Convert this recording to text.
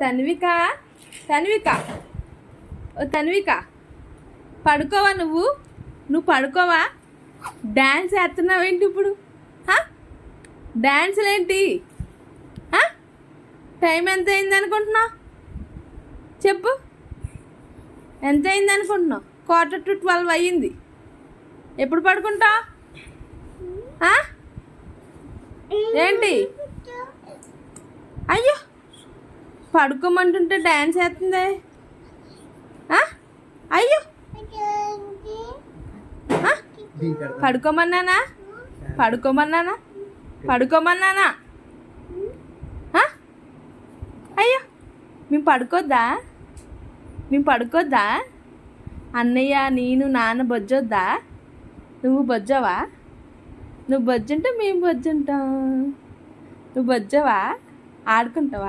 తన్విక తన్విక. ఓ తన్విక పడుకోవా నువ్వు? నువ్వు పడుకోవా? డ్యాన్స్ వేస్తున్నావేంటి ఇప్పుడు? హా? డ్యాన్సులు ఏంటి టైం ఎంత అయింది అనుకుంటున్నావు? చెప్పు. ఎంత అయింది అనుకుంటున్నావు? క్వార్టర్ టు ట్వెల్వ్ అయ్యింది. ఎప్పుడు పడుకుంటావు? ఏంటి అయ్యో పడుకోమంటుంటే డ్యాన్స్ వేస్తుంది అయ్యో! పడుకోమన్నానా? పడుకోమన్నానా? పడుకోమన్నానా? అయ్యో! మేము పడుకోద్దా? మేము పడుకోద్దా? అన్నయ్య నేను నాన్న బొజ్జొద్దా? నువ్వు బొజ్జవా? నువ్వు బొజ్జుంటే మేము బొజ్జుంటాం. నువ్వు బొజ్జవా? ఆడుకుంటావా?